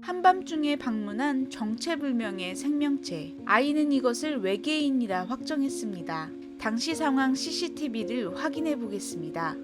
한밤중에 방문한 정체불명의 생명체. 아이는 이것을 외계인이라 확정했습니다. 당시 상황 CCTV를 확인해 보겠습니다.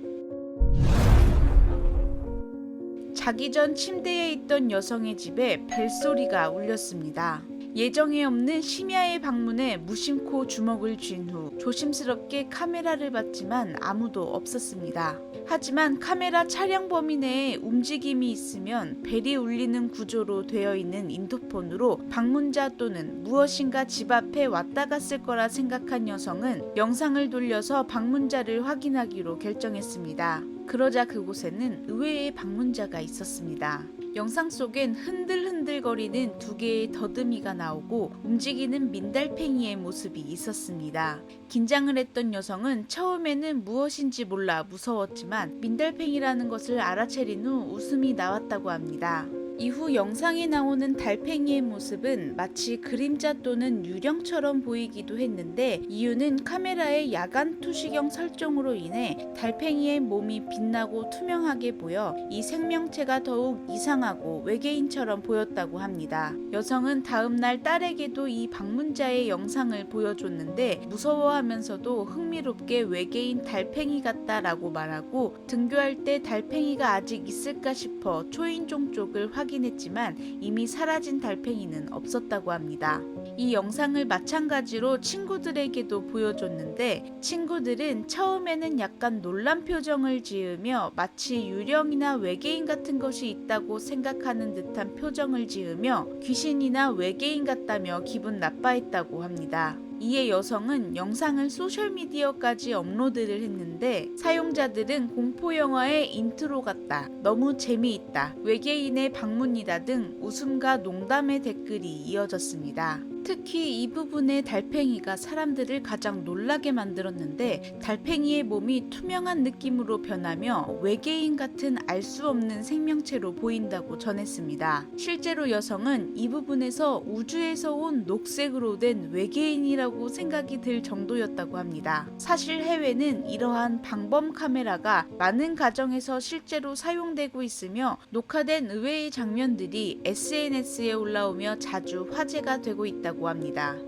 자기 전 침대에 있던 여성의 집에 벨소리가 울렸습니다. 예정에 없는 심야의 방문에 무심코 주먹을 쥔 후 조심스럽게 카메라를 봤지만 아무도 없었습니다. 하지만 카메라 촬영 범위 내에 움직임이 있으면 벨이 울리는 구조로 되어 있는 인터폰으로 방문자 또는 무엇인가 집 앞에 왔다 갔을 거라 생각한 여성은 영상을 돌려서 방문자를 확인하기로 결정했습니다. 그러자 그곳에는 의외의 방문자가 있었습니다. 영상 속엔 흔들흔들거리는 두 개의 더듬이가 나오고 움직이는 민달팽이의 모습이 있었습니다. 긴장을 했던 여성은 처음에는 무엇인지 몰라 무서웠지만 민달팽이라는 것을 알아채린 후 웃음이 나왔다고 합니다. 이후 영상에 나오는 달팽이의 모습은 마치 그림자 또는 유령처럼 보이기도 했는데 이유는 카메라의 야간 투시경 설정으로 인해 달팽이의 몸이 빛나고 투명하게 보여 이 생명체가 더욱 이상하고 외계인처럼 보였다고 합니다. 여성은 다음날 딸에게도 이 방문자의 영상을 보여줬는데 무서워하면서도 흥미롭게 외계인 달팽이 같다라고 말하고 등교할 때 달팽이가 아직 있을까 싶어 초인종 쪽을 확인 했지만 이미 사라진 달팽이는 없었다고 합니다. 이 영상을 마찬가지로 친구들에게도 보여줬는데 친구들은 처음에는 약간 놀란 표정을 지으며 마치 유령이나 외계인 같은 것이 있다고 생각하는 듯한 표정을 지으며 귀신이나 외계인 같다며 기분 나빠했다고 합니다. 이에 여성은 영상을 소셜미디어까지 업로드를 했는데 사용자들은 공포영화의 인트로 같다, 너무 재미있다, 외계인의 방문이다 등 웃음과 농담의 댓글이 이어졌습니다. 특히 이 부분의 달팽이가 사람들을 가장 놀라게 만들었는데 달팽이의 몸이 투명한 느낌으로 변하며 외계인 같은 알 수 없는 생명체로 보인다고 전했습니다. 실제로 여성은 이 부분에서 우주에서 온 녹색으로 된 외계인이라고 생각이 들 정도였다고 합니다. 사실 해외는 이러한 방범 카메라가 많은 가정에서 실제로 사용되고 있으며 녹화된 의외의 장면들이 SNS에 올라오며 자주 화제가 되고 합니다.